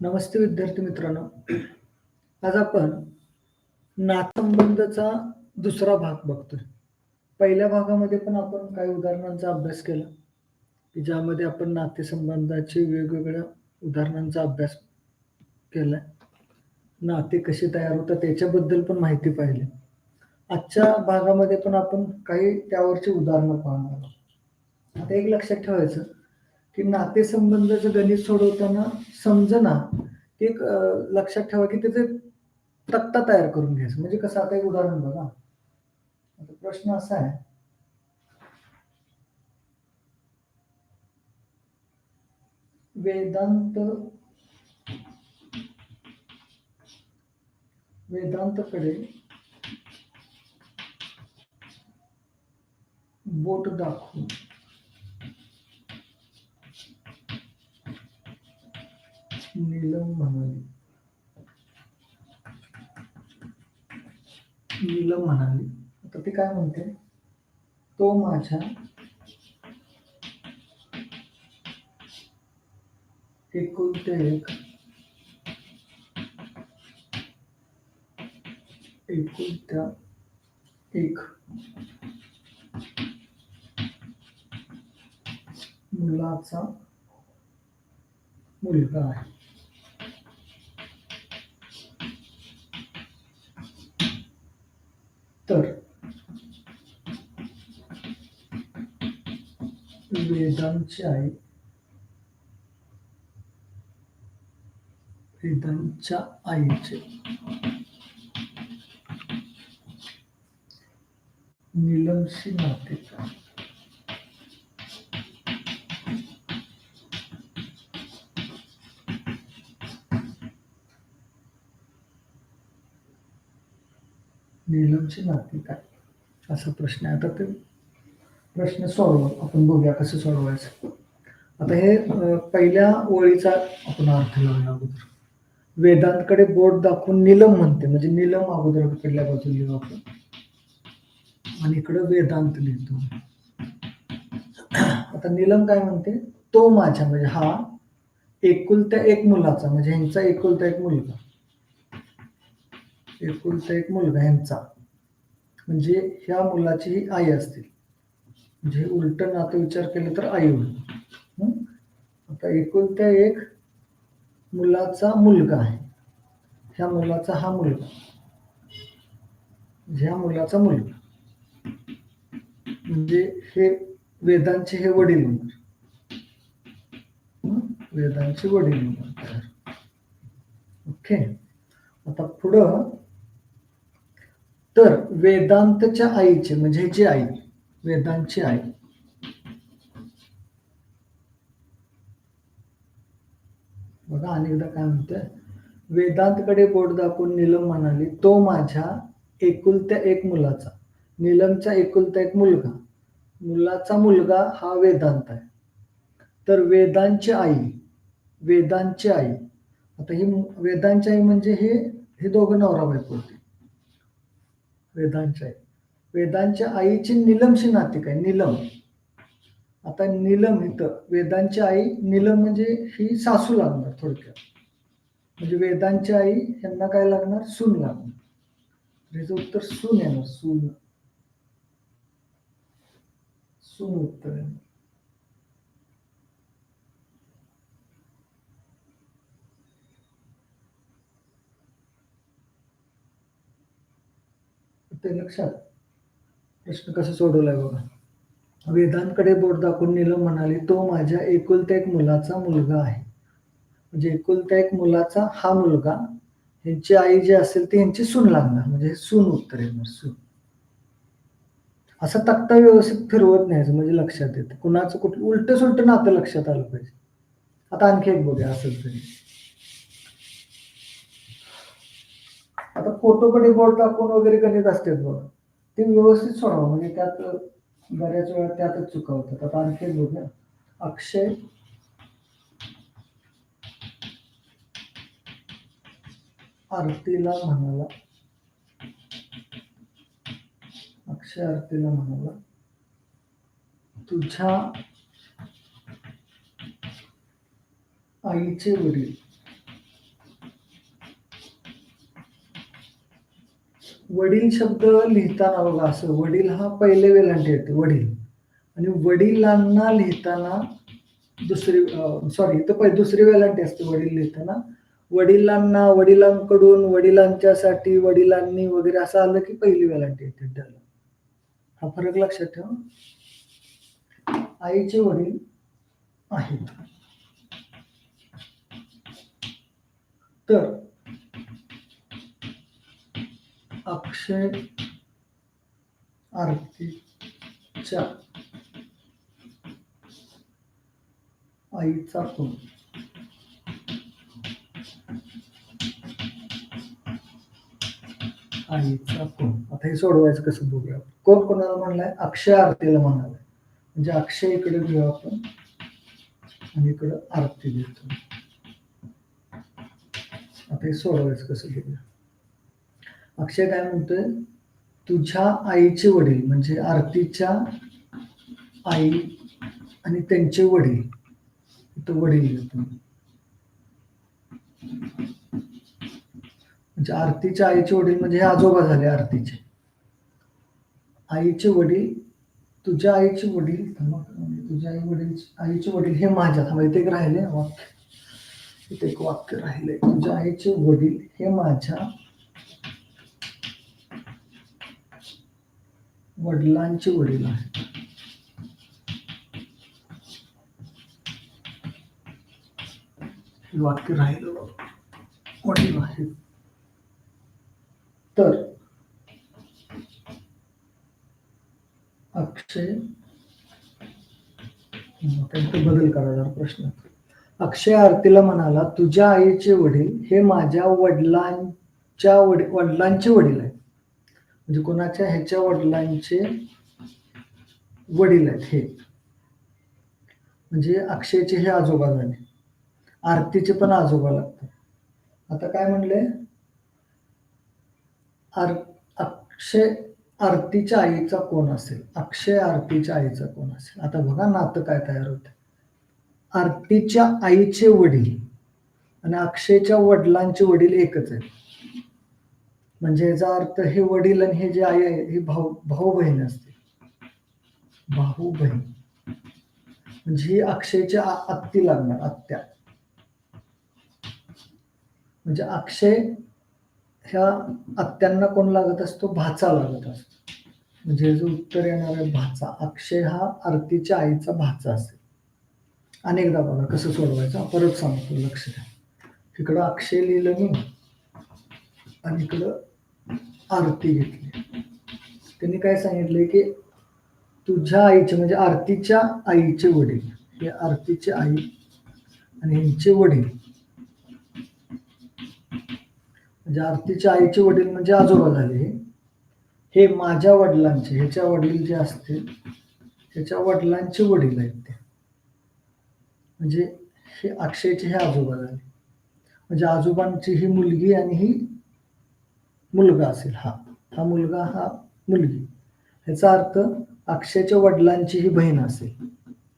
नमस्ते विद्यार्थी मित्रांनो. आज आपण नातसंबंधचा दुसरा भाग बघतोय. पहिल्या भागामध्ये पण आपण काही उदाहरणांचा अभ्यास केला. की ज्यामध्ये आपण नातेसंबंधाचे वेगवेगळ्या उदाहरणांचा अभ्यास केलाय. नाते कसे तयार होतात त्याच्याबद्दल पण माहिती पाहिली. आजच्या भागामध्ये पण आपण काही त्यावरची उदाहरणं पाहणार आहोत. आता एक लक्षात ठेवायचं. की नातेसंबंधाचं गणित सोडवताना समजना की एक लक्षात ठेवा की त्याचे तक्ता तयार करून घ्यायचं. म्हणजे कसं आता एक उदाहरण बघा. आता प्रश्न असा आहे. वेदांत वेदांतकडे बोट दाखवून नीलम म्हणाली. नीलम म्हणाली. आता ते काय म्हणते? तो माझ्या एकुलते एक एकुलत्या एक मुलाचा मुलगा आहे. वेदांची आई. वेदांच्या आईचे. निलमशी नातेचा काय नीलमची नाते काय असा प्रश्न आहे. आता ते प्रश्न सोडवा आपण बघूया कसं सोडवायचं. आता हे पहिल्या ओळीचा आपण अर्थ लावला अगोदर. वेदांतकडे बोट दाखवून नीलम म्हणते म्हणजे निलम अगोदर पहिल्या बाजूला लिहू आपण. आणि इकडं वेदांत लिहितो. आता नीलम काय म्हणते? तो माझ्या म्हणजे हा एकुलत्या एक मुलाचा म्हणजे ह्यांचा एकुलता एक मुलगा. एकुलता एक मुलगा ह्यांचा. म्हणजे ह्या मुलाची ही आई असतील. म्हणजे उलट नातं विचार केलं तर आई होईल. आता एकुलत्या एक मुलाचा मुलगा आहे. ह्या मुलाचा हा मुलगा. ह्या मुलाचा मुलगा. म्हणजे हे वेदांचे हे वडील होणार वेदांचे वडील होणार ओके. आता पुढं तर वेदांतच्या आईचे म्हणजे जी आई वेदांची आई. बघा अनेकदा काय म्हणतोय वेदांतकडे बोट दाखवून नीलम म्हणाली तो माझ्या एकुलत्या एक मुलाचा नीलमचा एकुलता एक मुलगा मुलाचा मुलगा हा वेदांत आहे. तर वेदांची आई वेदांची आई. आता ही वेदांची आई म्हणजे हे हे दोघं नवरा बायको होते. वेदांची आई. वेदांच्या आईची निलमशी नाते काय? निलम. आता निलम इथं वेदांची आई निलम म्हणजे ही सासू लागणार थोडक्यात. म्हणजे वेदांची आई यांना काय लागणार? सून लागणार. तर ह्याचं उत्तर सून येणार सून. सून उत्तर येणार. ते लक्षात प्रश्न कसा सोडवलाय बघा. वेदांकडे बोट दाखवून नीलम म्हणाली तो माझ्या एकुलत्या एक मुलाचा मुलगा आहे. म्हणजे एकुलत्या एक मुलाचा हा मुलगा ह्यांची आई जी असेल ती ह्यांची सून लागणार. म्हणजे सून उत्तर येणार सून. असं तक्ता व्यवस्थित फिरवत नाही म्हणजे लक्षात येतं. कुणाचं कुठलं उलट सुलट नातं लक्षात आलं पाहिजे. आता आणखी एक बघूया असेल तरी. आता फोटोकडे बोट दाखवून वगैरे गणित असतात बघा. ते व्यवस्थित सोडावं. म्हणजे त्यात बऱ्याच वेळा त्यातच चुका होतात. आता आणखी बघ ना. अक्षय. आरतीला म्हणाला. अक्षय आरतीला म्हणाला तुझ्या आईचे वडील वडील शब्द लिहिताना बघा असं वडील हा पहिले वेलांटी येते वडील. आणि वडिलांना लिहिताना दुसरी सॉरी इथं पहिले दुसरी वेलांटी असते वडील लिहिताना. वडिलांना वडिलांकडून वडिलांच्यासाठी वडिलांनी वगैरे असं आलं की पहिली वेलांटी येते त्याला. हा फरक लक्षात ठेवा. आईचे वडील आहेत. तर अक्षय आरतीच्या आईचा कोण आईचा कोण आता हे सोडवायचं कसं बघूया. कोण कोणाला म्हणलाय? अक्षय आरतीला म्हणालाय. म्हणजे अक्षय इकडे घेऊ आपण. आणि इकडं आरती देतो. आता हे सोडवायचं कसं बघूया. अक्षय काय म्हणतोय? तुझ्या आईचे वडील म्हणजे आरतीच्या आई आणि त्यांचे वडील. तो वडील म्हणजे आरतीच्या आईचे वडील म्हणजे हे आजोबा झाले आरतीचे. आईचे वडील तुझ्या आईचे वडील म्हणजे तुझ्या आई वडील आईचे वडील हे माझ्या थांबा इथे एक राहिले वाक्य. इथे एक वाक्य राहिले तुझ्या आईचे वडील हे माझ्या वडिलांचे वडील आहेत. हे वाक्य राहिलं वडील आहेत. तर अक्षय त्यांचा बदल करायचा प्रश्न अक्षय आरतीला म्हणाला तुझ्या आईचे वडील हे माझ्या वडिलांच्या वडील वडिलांचे वडील आहेत. म्हणजे कोणाच्या ह्याच्या वडिलांचे वडील आहेत हे. म्हणजे अक्षयचे हे आजोबा झाले. आरतीचे पण आजोबा लागतात. आता काय म्हणले? आर अक्षय आरतीच्या आईचा कोण असेल? अक्षय आरतीच्या आईचा कोण असेल? आता बघा नातं काय तयार होतं. आरतीच्या आईचे वडील आणि अक्षयच्या वडिलांचे वडील एकच आहेत. म्हणजे याचा अर्थ हे वडील आणि हे जे आई आहे ही भाऊ भाऊ बहीण असते भाऊ बहीण. म्हणजे ही अक्षयच्या आत्ती लागणार आत्या. म्हणजे अक्षय ह्या आत्यांना कोण लागत असतो? भाचा लागत असतो. म्हणजे जो उत्तर येणार आहे भाचा. अक्षय हा आरतीच्या आईचा भाचा असेल. अनेकदा बघा कसं सोडवायचं परत सांगतो लक्ष द्या. इकडं अक्षय लिहिलं मी. आणि इकडं आरती घेतली. त्यांनी काय सांगितलंय की तुझ्या आईचे म्हणजे आरतीच्या आईचे वडील हे आरतीचे आई आणि यांचे वडील. म्हणजे आरतीच्या आईचे वडील म्हणजे आजोबा झाले हे. हे माझ्या वडिलांचे ह्याच्या वडील जे असतील ह्याच्या वडिलांचे वडील आहेत ते. म्हणजे हे अक्षयचे हे आजोबा झाले म्हणजे आजोबांची ही मुलगी आणि ही मुलगा असेल हा. हा मुलगा हा मुलगी. ह्याचा अर्थ अक्षयच्या वडिलांची ही बहीण असेल.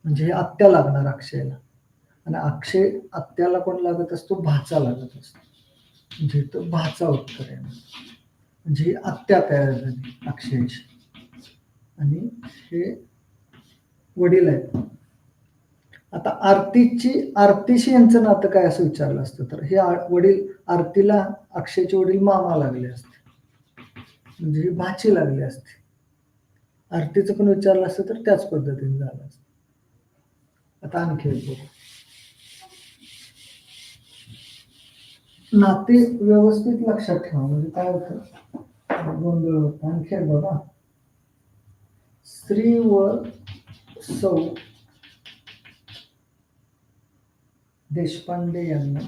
म्हणजे हे आत्या लागणार अक्षयला. आणि अक्षय आत्याला कोण लागत असतो? भाचा लागत असतो. म्हणजे तो भाचा उत्तर आहे. म्हणजे ही आत्या तयार झाली अक्षयची. आणि हे वडील आहेत. आता आरतीची आरतीशी यांचं नातं काय असं विचारलं असतं? तर हे वडील आरतीला अक्षयचे वडील मामा लागले असते. म्हणजे ही भाची लागली असते. आरतीचं पण विचारलं असतं तर त्याच पद्धतीने झालं असतं. आता आणखी एक बघू नाते व्यवस्थित लक्षात ठेवा. म्हणजे काय होतं? गोंधळ होत. आणखी एक बघा. स्त्री व सौ. देशपांडे यांना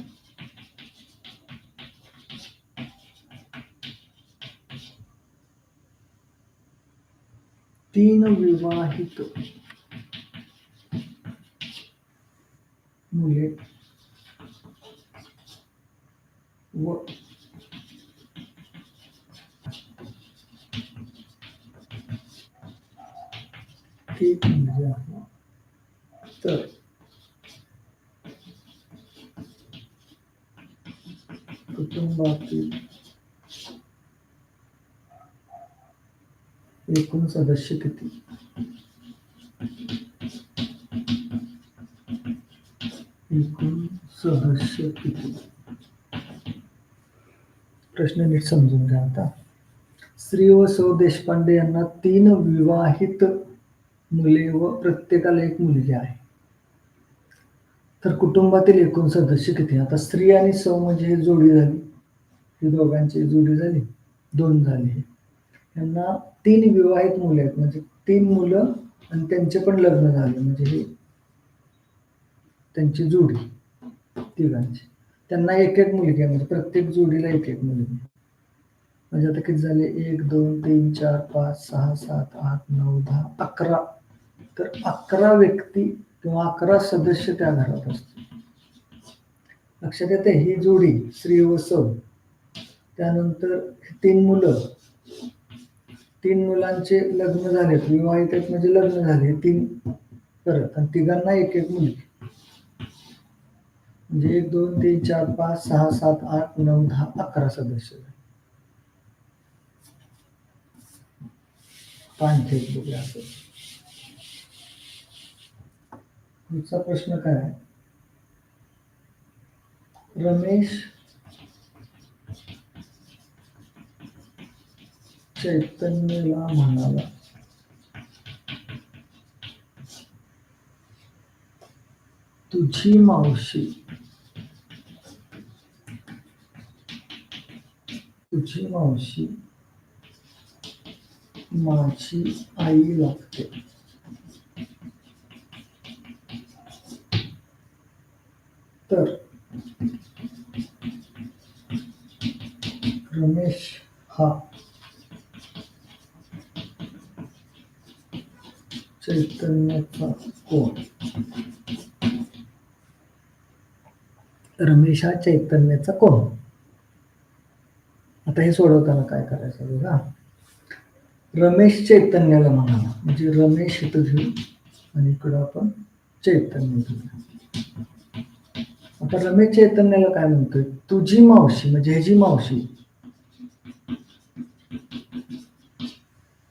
तीन विवाहित मुले. व. एक मुलगा म्हणजे आहे. तर. कुटुंबातील एकूण सदस्य किती? एकूण सदस्य किती? प्रश्न नीट समजून घ्या आता. श्री व सौ देशपांडे यांना तीन विवाहित मुले व प्रत्येकाला एक मुलगी आहे. तर कुटुंबातील एकूण सदस्य किती? आता स्त्री आणि सौ म्हणजे ही जोडी झाली. ही दोघांची जोडी झाली. दोन झाली. यांना तीन विवाहित मुले आहेत. म्हणजे तीन मुलं आणि त्यांचे पण लग्न झाले. म्हणजे हे त्यांची जोडी तिघांची. त्यांना एक एक मुलगी आहे. म्हणजे प्रत्येक जोडीला एक एक मुलगी म्हणजे आता किती झाले? एक दोन तीन चार पाच सहा सात आठ नऊ दहा अकरा. तर अकरा व्यक्ती किंवा अकरा सदस्य त्या घरात असतात. लक्षात येते ही जोडी श्री व सौ त्यानंतर तीन मुलं तीन मुलांचे लग्न झालेत विवाहित आहेत म्हणजे लग्न झाले तीन परत आणि तिघांना एक एक मुलगी. म्हणजे एक दोन तीन चार पाच सहा सात आठ नऊ दहा अकरा सदस्य झाले. एक पुढचा प्रश्न काय आहे? रमेश चैतन्यला म्हणाला. तुझी मावशी तुझी मावशी माझी आई लागते. तर रमेश हा चैतन्याचा कोण? रमेश हा चैतन्याचा कोण? आता हे सोडवताना काय करायचं बघा रमेश चैतन्याला म्हणाला म्हणजे रमेश इथं घेऊ आणि इकडं आपण चैतन्य घेऊ. आता रमेश चैतन्याला काय म्हणतोय? तुझी मावशी म्हणजे ह्याची मावशी.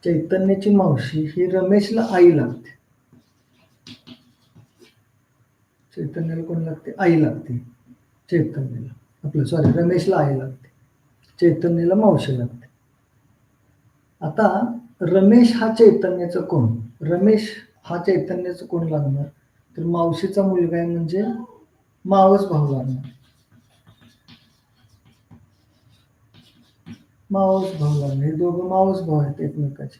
चैतन्याची मावशी ही रमेशला आई लागते. चैतन्याला कोण लागते? आई लागते. चैतन्याला. आपलं सॉरी रमेशला आई लागते. चैतन्याला मावशी लागते. आता रमेश हा चैतन्याचा कोण? रमेश हा चैतन्याचा कोण लागणार? तर मावशीचा मुलगा आहे म्हणजे मावस भाऊ लागणार. मावस भाऊ लागले हे दोघं मावस भाऊ आहेत एकमेकाचे.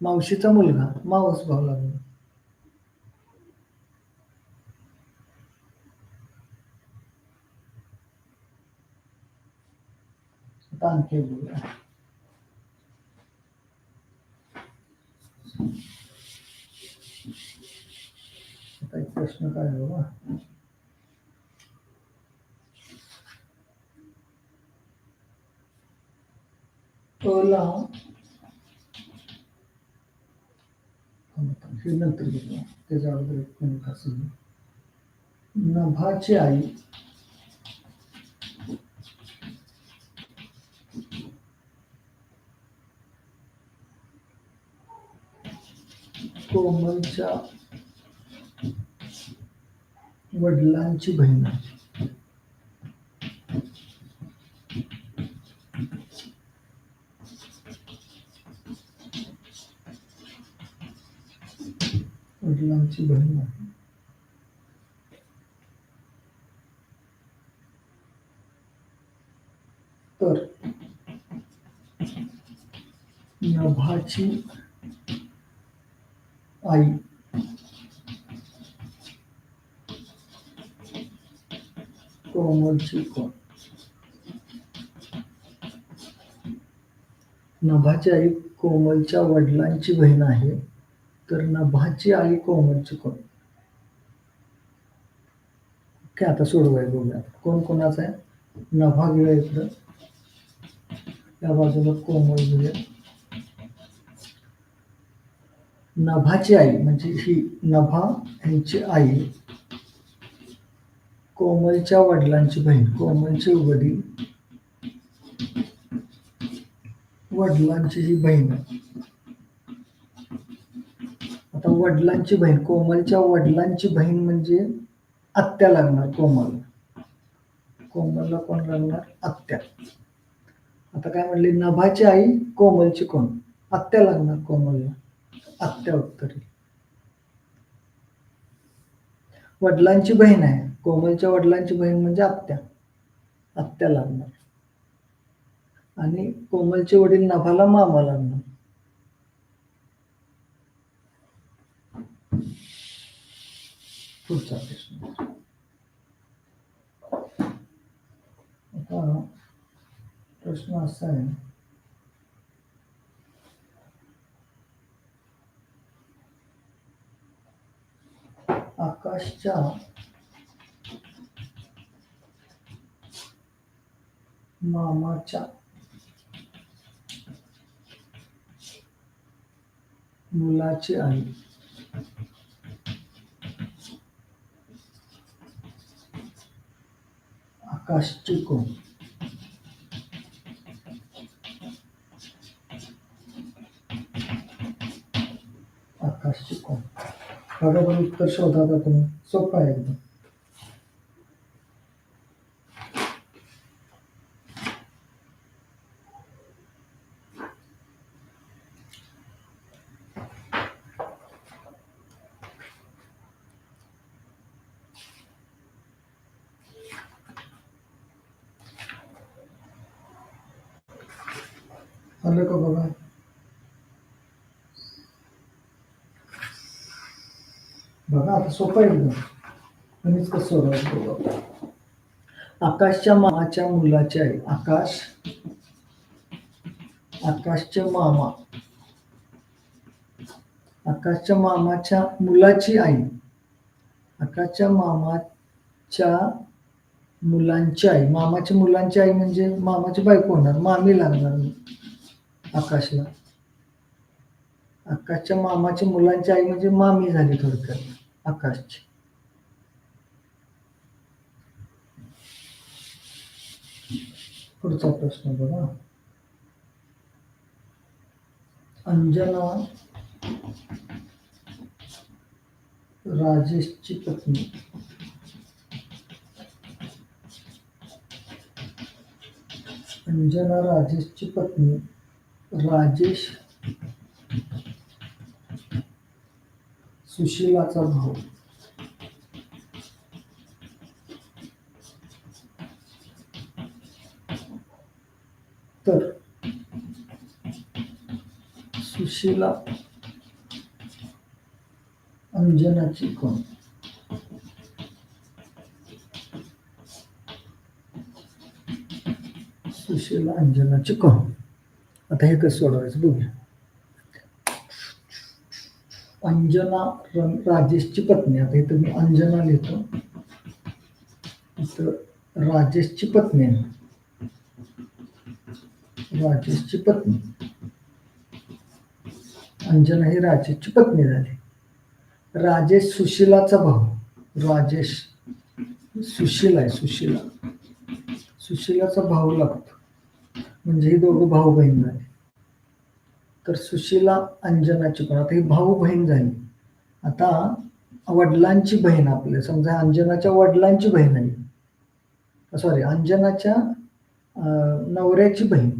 मावशीचा मुलगा मावस भाऊ लागणार आता आणखी एक प्रश्न काय आहे बाबा अला हे नंतर बघूया. त्याच्या अगोदर नभाची आई. कोमलच्या वडिलांची बहीण आहे वडिलांची बहीण आहे तर नभाची आई. कोमलची कोण? नभाची आई कोमलच्या वडिलांची बहीण आहे तर नभाची आई कोमलची कोण? ओके आता सोडवाय बघूया कोण कोणाचा आहे? नभा घेऊया इकडं. या बाजूला कोमल घेऊया. नभाची आई म्हणजे ही नभा यांची आई कोमलच्या वडिलांची बहीण कोमलचे वडील वडिलांची ही बहीण. आता वडिलांची बहीण कोमलच्या वडिलांची बहीण म्हणजे आत्या लागणार कोमल. कोमलला कोण लागणार? आत्या. आता काय म्हणले? नभाची आई कोमलची कोण? आत्या लागणार कोमलला. आत्या उत्तरी. वडिलांची बहीण आहे. कोमलच्या वडिलांची बहीण म्हणजे आत्या. आत्या लागणार. आणि कोमलचे वडील नभाला मामा लागणार. पुढचा प्रश्न. प्रश्न असा आहे. आकाशच्या मामाच्या मुलाची आई. आकाशची कोण आकाशची कोण बरोबर उत्तर शोधा आता तुम्ही सोपं आहे एकदम आलं का बघा बघा आता सोपं आहे एकदम आणिच कसं सोडवायचं आकाशच्या मामाच्या मुलाची आई. आकाश. आकाशचे मामा. आकाशच्या मामाच्या मुलाची आई. आकाशच्या मामाच्या मुलांची आई. मामाच्या मुलांची आई म्हणजे मामाची बायको होणार. मामी लागणार आकाशला. आकाशच्या मामाच्या मुलांची आई म्हणजे मामी झाली थोडक्यात. आकाश. पुढचा प्रश्न बघा. अंजना राजेशची पत्नी. अंजना राजेशची पत्नी राजेश सुशीलाचा भाऊ तर सुशीला अंजनाची कोण? सुशीला अंजनाची कोण? आता हे कसं सोडवायचं बघूया. अंजना राजेशची पत्नी. आता इथं मी अंजना लिहितो. इथं राजेशची पत्नी आहे. राजेशची पत्नी. अंजना ही राजेशची पत्नी झाली. राजेश सुशिलाचा भाऊ. राजेश सुशीला आहे सुशीला. सुशिलाचा भाऊ लागतो. म्हणजे ही दोघं भाऊ बहीण झाले. तर सुशीला अंजनाची पण. आता ही भाऊ बहीण झाली. आता वडिलांची बहीण आपल्या समजा अंजनाच्या वडिलांची बहीण आहे. सॉरी अंजनाच्या नवऱ्याची बहीण.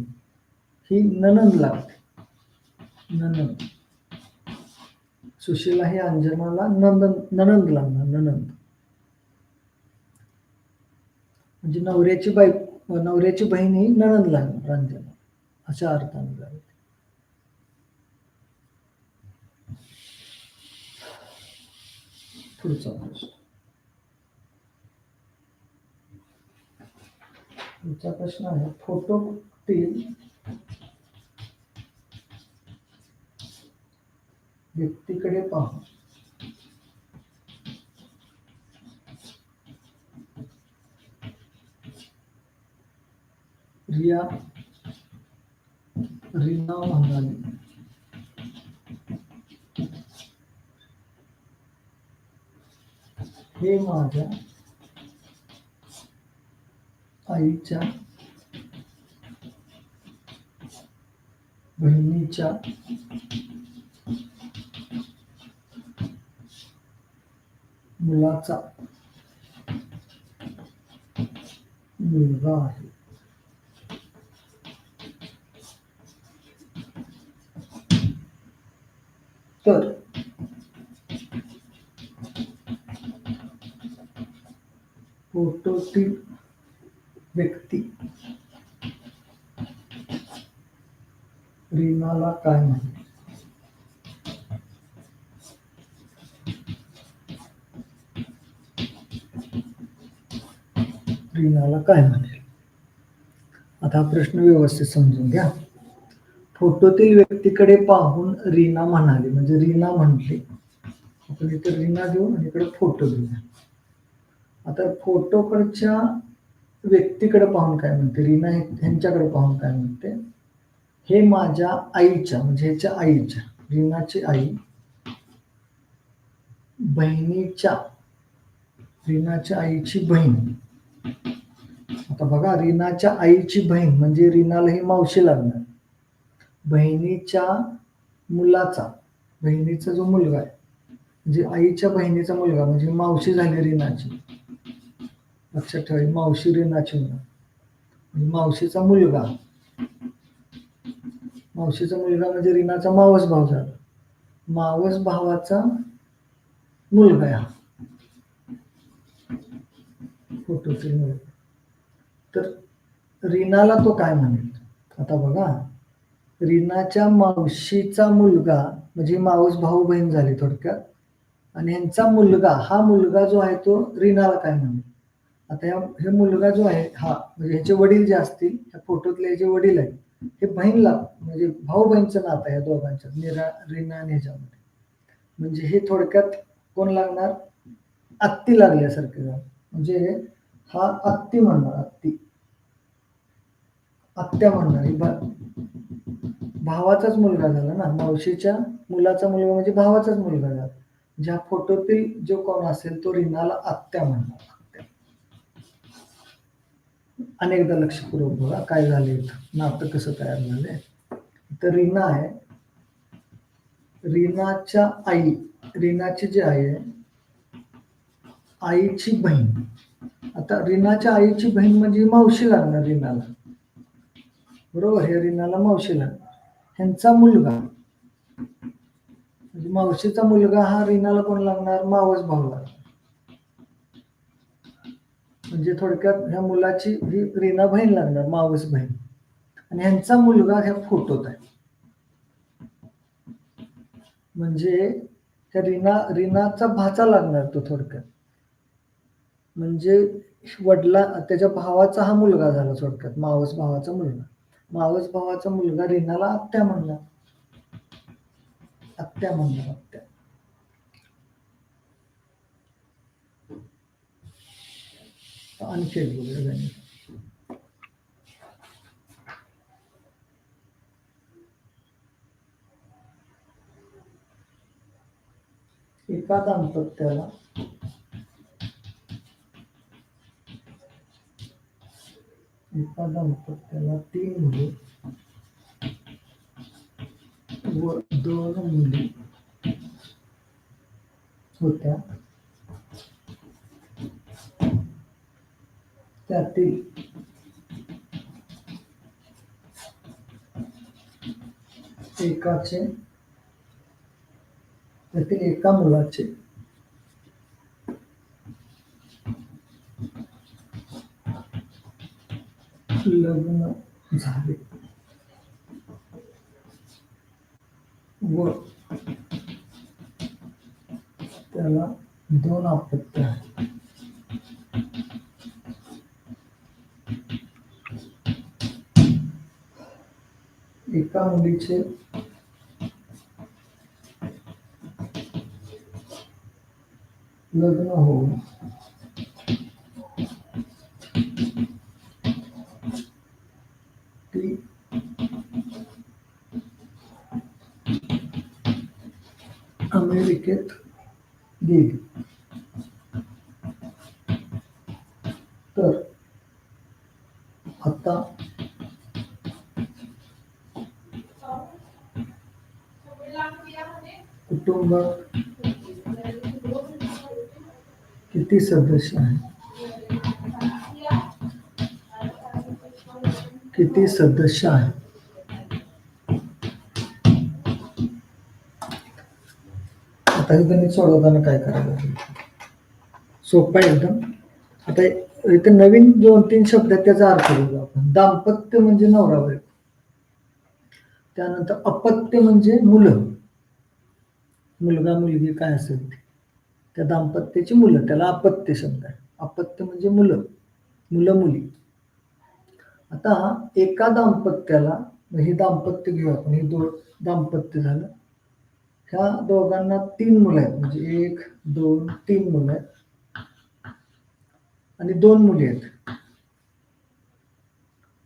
ही ननंद लागते. ननंद. सुशीला हे अंजनाला नंदन ननंद लागणार ननंद. म्हणजे नवऱ्याची बाई नवऱ्याची बहीण ही ननंद लागणार अंजना. अशा अर्थाने पुढचा प्रश्न पुढचा प्रश्न आहे फोटोतील व्यक्तीकडे पाहू. रिया रीना म्हणाली हे माझ्या आईच्या बहिणीच्या मुलाचा मुलगा आहे. तर फोटोतील व्यक्ती. रीनाला काय म्हणते रीनाला काय म्हणेल आता प्रश्न व्यवस्थित समजून घ्या. फोटोतील व्यक्तीकडे पाहून रीना म्हणाली. म्हणजे रीना म्हटली. आपण इथे रीना देऊ आणि इकडे फोटो देऊ आता फोटोकडच्या व्यक्तीकडे पाहून काय म्हणते? रीना ह्यांच्याकडे पाहून काय म्हणते? हे माझ्या आईच्या म्हणजे ह्याच्या आईच्या रीनाची आई बहिणीच्या रीनाच्या आईची बहीण. आता बघा रीनाच्या आईची बहीण म्हणजे रीनाला ही मावशी लागणार. बहिणीच्या मुलाचा बहिणीचा जो मुलगा आहे म्हणजे आईच्या बहिणीचा मुलगा म्हणजे मावशी झाली रीनाची. लक्षात ठेवा मावशी रीनाची होणार म्हणजे मावशीचा मुलगा. मावशीचा मुलगा म्हणजे रीनाचा मावस भाव झाला. मावस भावाचा मुलगा आहे हा. फोटोतील मुलगा तर रीनाला तो काय म्हणेल? आता बघा. रीनाच्या मावशीचा मुलगा म्हणजे मावस भाऊ बहीण झाली थोडक्यात. आणि यांचा मुलगा हा मुलगा जो आहे तो रीनाला काय म्हणेल? आता या हे मुलगा जो आहे हा म्हणजे ह्याचे वडील जे असतील ह्या फोटोतले याचे वडील आहेत हे बहीणला म्हणजे भाऊ बहीणचं नातं आहे या दोघांच्या निरा रिना आणि ह्याच्यामध्ये म्हणजे हे थोडक्यात कोण लागणार? आत्ती लागल्यासारखे म्हणजे हा आत्ती म्हणणार आत्ती. आत्या म्हणणार ही भावाचाच मुलगा झाला ना मावशीच्या मुलाचा मुलगा म्हणजे भावाचाच मुलगा झाला. ज्या फोटोतील जो कोण असेल तो रिनाला आत्या म्हणणार. अनेकदा लक्षपूर्वक बघा काय झाले नातं कसं तयार झालंय? तर रीना आहे. रीनाच्या आई रीनाची जी आई आहे आईची बहीण. आता रीनाच्या आईची बहीण म्हणजे मावशी लागणार रीनाला. बरोबर? हे रीनाला मावशी लागणार. ह्यांचा मुलगा. म्हणजे मावशीचा मुलगा हा रीनाला कोण लागणार? मावस भाऊ लागणार. म्हणजे थोडक्यात ह्या मुलाची ही रीना बहीण लागणार मावस बहीण. आणि ह्यांचा मुलगा ह्या फोटोत आहे. म्हणजे त्या रीना रीनाचा भाचा लागणार तो थोडक्यात. म्हणजे वडला त्याच्या भावाचा हा मुलगा झाला थोडक्यात मावस भावाचा मुलगा. मावस भावाचा मुलगा रीनाला आत्या म्हणला आत्या म्हणला आत्या. आणखी एक बघूया गणित. एका दाम्पत्याला एका दाम्पत्याला तीन मुले व दोन मुली होत्या त्यातील एकाचे त्यातील एका मुलाचे लग्न झाले। व दोन अपत्य एका मुलीचे लग्न होऊन ती अमेरिकेत गेली तर आता कुटुंब किती सदस्य आहे किती सदस्य आहे आता हे गणित सोडवताना काय करायला सोपं आहे एकदम. आता इथे नवीन दोन तीन शब्द आहेत त्याचा अर्थ बघू आपण. दाम्पत्य म्हणजे नवरा बायको त्यानंतर अपत्य म्हणजे मुलं. मुलगा मुलगी काय असेल ते. त्या दाम्पत्याची मुलं त्याला अपत्य शब्द आहे. अपत्य म्हणजे मुलं मुलं मुली. आता एका दाम्पत्याला हे दाम्पत्य घेऊ आपण. हे दोन दाम्पत्य झालं. ह्या दोघांना तीन मुलं आहेत. म्हणजे एक दोन तीन मुलं आहेत. आणि दोन मुली आहेत.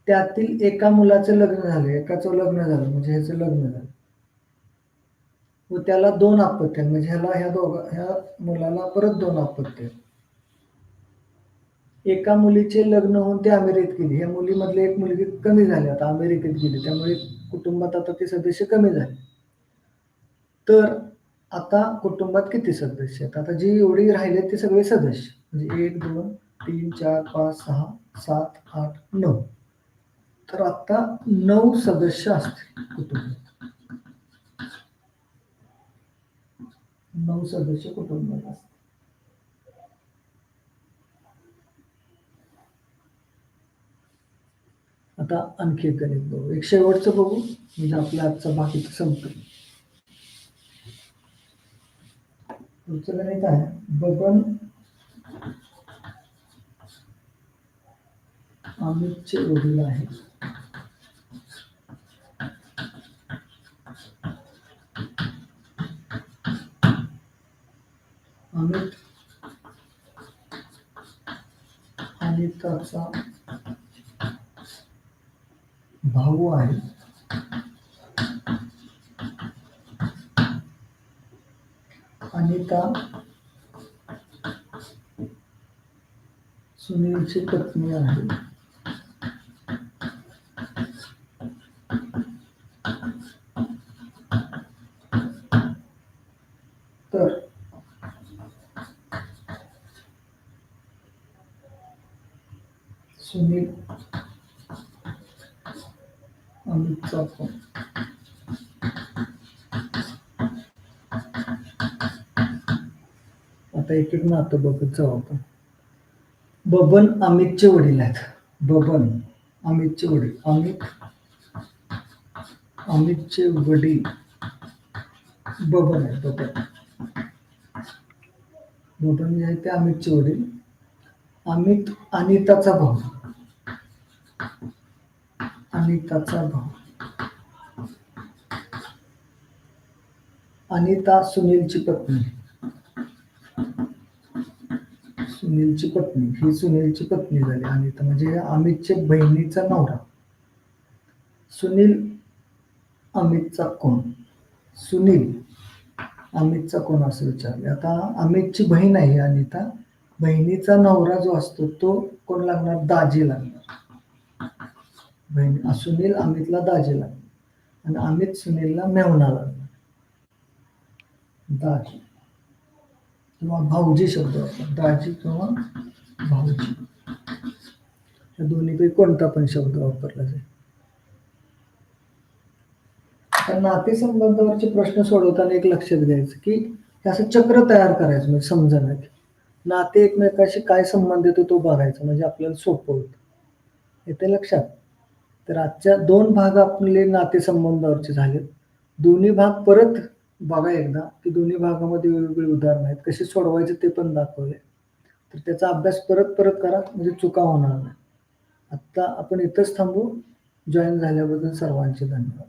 त्यातील एका मुलाचं लग्न झालं. एकाचं लग्न झालं. म्हणजे ह्याचं लग्न झालं. व त्याला दोन अपत्य म्हणजे ह्याला ह्या दोघा ह्या मुलाला परत दोन अपत्य आहेत. एका मुलीचे लग्न होऊन ते अमेरिकेत गेली. ह्या मुलीमधले एक मुलगी कमी झाली. आता अमेरिकेत गेली. त्यामुळे कुटुंबात आता ते सदस्य कमी झाले. तर आता कुटुंबात किती सदस्य आहेत? आता जी एवढी राहिले ते सगळे सदस्य. म्हणजे एक दोन तीन चार पाच सहा सात आठ नऊ. तर आता नऊ सदस्य असतील कुटुंबात. नऊ सदस्य कुटुंब असतील आता आणखी एक गणित बघू एक शेवटचं बघू म्हणजे आपला आजचा बाकी संपतो पुढचं गणित आहे बबन अमितचे वडील आहे अमित. अनिताचा भाऊ आहे. अनिता सुनीलची पत्नी आहे तर सुनील अमितचा फोन आता एक एक नातं बघत जाऊ आपण. बबन अमितचे वडील आहेत. बबन अमितचे वडील. अमित अमितचे वडील. बबन आहे बबन. बबन जे आहे ते अमितचे वडील. अमित अनिताचा भाऊ. अनिताचा भाऊ. अनिता सुनीलची पत्नी. सुनीलची पत्नी. ही सुनीलची पत्नी झाली. अनिता म्हणजे अमितच्या बहिणीचा नवरा. सुनील अमितचा कोण? सुनील अमितचा कोण असं विचारले. आता अमितची बहीण आहे अनिता. बहिणीचा नवरा जो असतो तो कोण लागणार? दाजी लागणार. बहीण सुनील अमितला दाजी लागणार आणि अमित सुनीलला मेवणा लागणार दाजी. किंवा भाऊजी शब्द दाजी किंवा भाऊजी. या दोन्हीपैकी कोणता पण शब्द वापरला जाईल. तर नातेसंबंधावरचे प्रश्न सोडवताना एक लक्षात घ्यायचं की असं चक्र तयार करायचं म्हणजे समजायला की. नाते एकमेकाशी काय संबंध येतो तो बघायचा म्हणजे आपल्याला सोपं होतं. येते लक्षात. तर आजच्या दोन भाग आपले नातेसंबंधावरचे झालेत. दोन्ही भाग परत बघा एकदा की दोन्ही भागामध्ये वेगवेगळी उदाहरणं आहेत. कसे सोडवायचे ते पण दाखवले तर त्याचा अभ्यास परत परत करा म्हणजे चुका होणार नाही. आत्ता आपण इथंच थांबू. जॉईन झाल्याबद्दल सर्वांचे धन्यवाद.